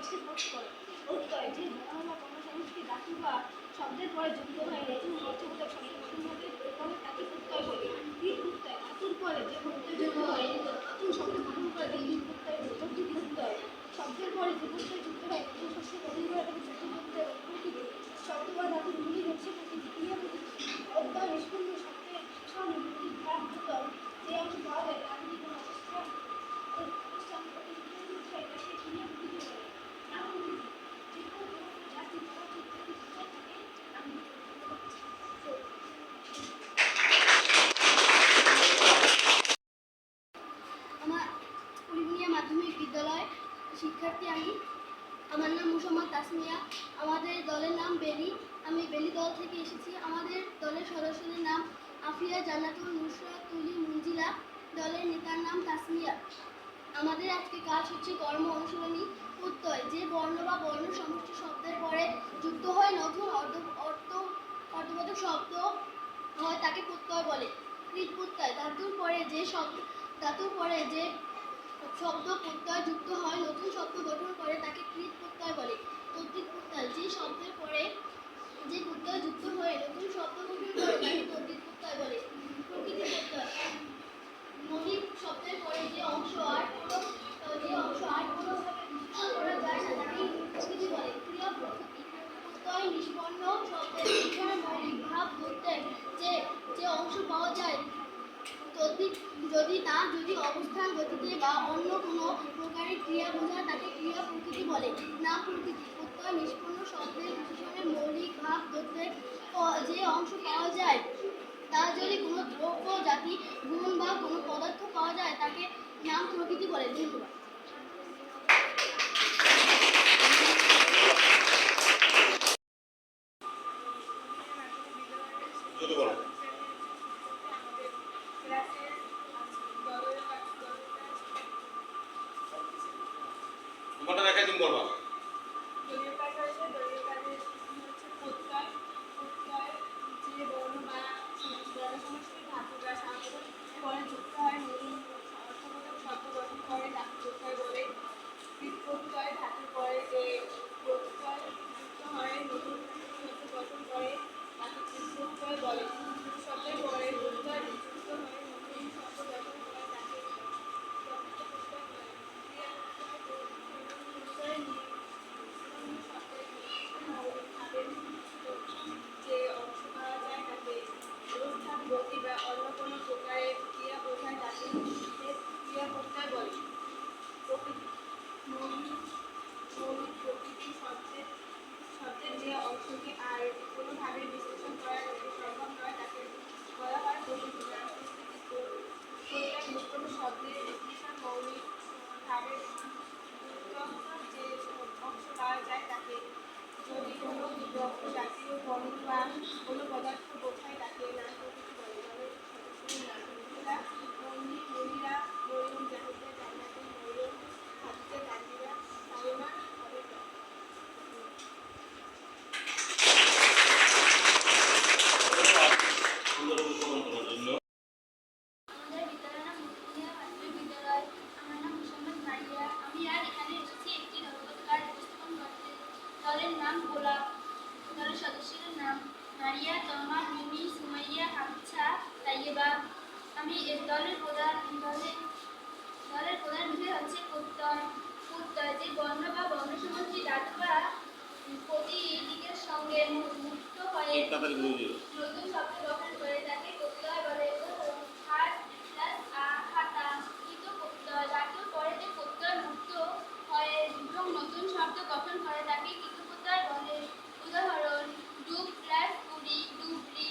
হচ্ছে প্রত্যয় প্রত্যয় যে বর্ণ বা কর্মসংস্কৃতি ধাতু বা শব্দের পরে যুক্ত হয় নতুন অর্থবোধক শব্দ নতুন মধ্যে তাকে প্রত্যয় বলে কৃত প্রত্যয় ধাতুর পরে যে প্রত্যয় যুক্ত হয় নতুন শব্দ গঠন করে তাকে কৃত প্রত্যয় বলে চতুর্থ প্রত্যয় শব্দের পরে যে প্রত্যয় যুক্ত হয় নতুন শস্য গঠন করে তাকে চতুর্থ প্রত্যয় বলে প্রকৃতি শব্দ বা ধাতুর মূলই হচ্ছে প্রকৃতি ক্রিয়া প্রকৃতি প্রত্যয় নিষ্পন্ন শব্দের বিশেষণ মূলিক বা প্রত্যয় যে অংশ পাওয়া যায় তার যদি কোনো অবস্থান অবস্থান প্রতিযোগিতার হয় তাকে ক্রিয়া প্রকৃতি বলে নাম প্রকৃতি যে কোনো জাতি পদার্থ ইত্যাদি প্রত্যয় থাকে নাম আমার কুড়িমিয়া মাধ্যমিক বিদ্যালয় শিক্ষার্থী আমি। আমার নাম মুসাম্মদ তাসমিয়া। আমাদের দলের নাম বেলি। আমি বেলি দল থেকে এসেছি। আমাদের দলের সদস্যদের নাম আফিয়া জান্নাতুল নুসরাত তুলি মুঞ্জিলা দলের নেতার নাম তাসমিয়া। আমাদের আজকে কাজ হচ্ছে কর্ম অনুশীলনী প্রত্যয় যে বর্ণ বা বর্ণ সমষ্টি শব্দের পরে যুক্ত হয় নতুন অর্ধ, অর্থ, অর্থবোধক শব্দ হয় তাকে প্রত্যয় বলে। কৃত প্রত্যয়, ধাতুর পরে যে শব্দ, ধাতুর পরে যে শব্দ প্রত্যয় যুক্ত হয়, নতুন শব্দ গঠন করে, তাকে কৃত প্রত্যয় বলে। তদ্ধিত প্রত্যয়, যে শব্দের পরে যে প্রত্যয় যুক্ত হয়ে, নতুন শব্দ গঠন করে, তাকে তদ্ধিত প্রত্যয় বলে। প্রকৃতি প্রত্যয়, মৌলিক শব্দের পরে যে অংশ আর কোনো, যে অংশ আর কোনোভাবে করা যায় না তাকে প্রকৃতি বলে। ক্রিয়া প্রকৃতি, প্রত্যয় নিষ্পন্ন শব্দের মৌলিক ভাব ধরতে যে যে অংশ পাওয়া যায় তদ্ধিত যদি তার যদি অবস্থান গতিতে বা অন্য কোনো প্রকারের ক্রিয়া বোঝায় তাকে ক্রিয়া প্রকৃতি বলে। নাম প্রকৃতি প্রত্যয় নিষ্পন্ন শব্দের বিশেষণের মৌলিক ভাব ধরতে যে অংশ পাওয়া যায়, তা যদি কোনো দ্রব্য, জাতি, গুণ বা কোনো পদার্থ পাওয়া যায়, তাকে নাম প্রকৃতি বলে। ধন্যবাদ। বলো তোমারটা আমি এর দলের প্রধান দলের দলের প্রধান বিষয় হচ্ছে প্রত্যয় প্রত্যয় যে বর্ণ বা বর্ণ সমষ্টি ধাতু বা প্রতিদিকের সঙ্গে মুক্ত হয়ে নতুন শব্দ গ্রহণ করে তাকে প্রত্যয় বলে উদাহরণ হাত প্লাস আ খাতা কৃত প্রত্যয় ধাতুর পরে যে প্রত্যয় মুক্ত হয় এবং নতুন শব্দ গঠন করে তাকে কৃত প্রত্যয় বলে উদাহরণ ডুব প্লাস কুড়ি ডুবরি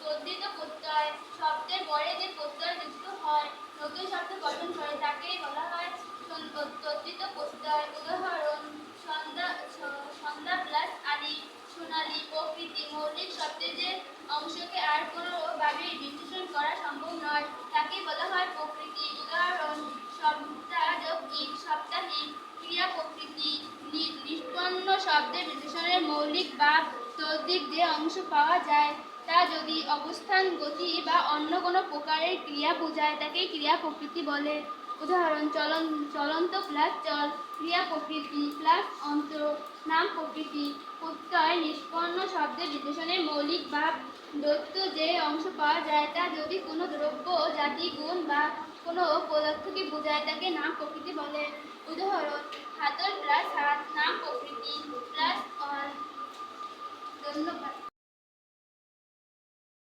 তদ্ধিত প্রত্যয় শব্দের পরে যে প্রত্যয় যুক্ত হয় নতুন শব্দ গঠন করে তাকে বলা হয় সন- তদ্ধিত প্রত্যয় উদাহরণ সন্ধ্যা স- সন্ধ্যা প্লাস আলি সোনালী প্রকৃতি মৌলিক শব্দের যে অংশকে আর কোনোভাবে বিশ্লেষণ করা সম্ভব নয় তাকে বলা হয় প্রকৃতি উদাহরণ সপ্তাহিক সাপ্তাহিক ক্রিয়া প্রকৃতি নি- নিষ্পন্ন শব্দের বিশেষণের মৌলিক বা তদ্দিক যে অংশ পাওয়া যায়, তা যদি অবস্থান, গতি বা অন্য কোনো প্রকারের ক্রিয়া বোঝায় তাকে ক্রিয়া প্রকৃতি বলে। উদাহরণ, চলন, চলন্ত প্লাস চল ক্রিয়া প্রকৃতি প্লাস অন্তর, নাম প্রকৃতি, প্রত্যয়, নিষ্পন্ন শব্দের বিশেষণের মৌলিক বা দত্ত যে অংশ পাওয়া যায়, তা যদি কোনো দ্রব্য, জাতি, গুণ বা কোনো পদার্থকে বোঝায় তাকে নাম প্রকৃতি বলে। উদাহরণ, হাতল প্লাস হাত, নাম প্রকৃতি প্লাস 真的吗？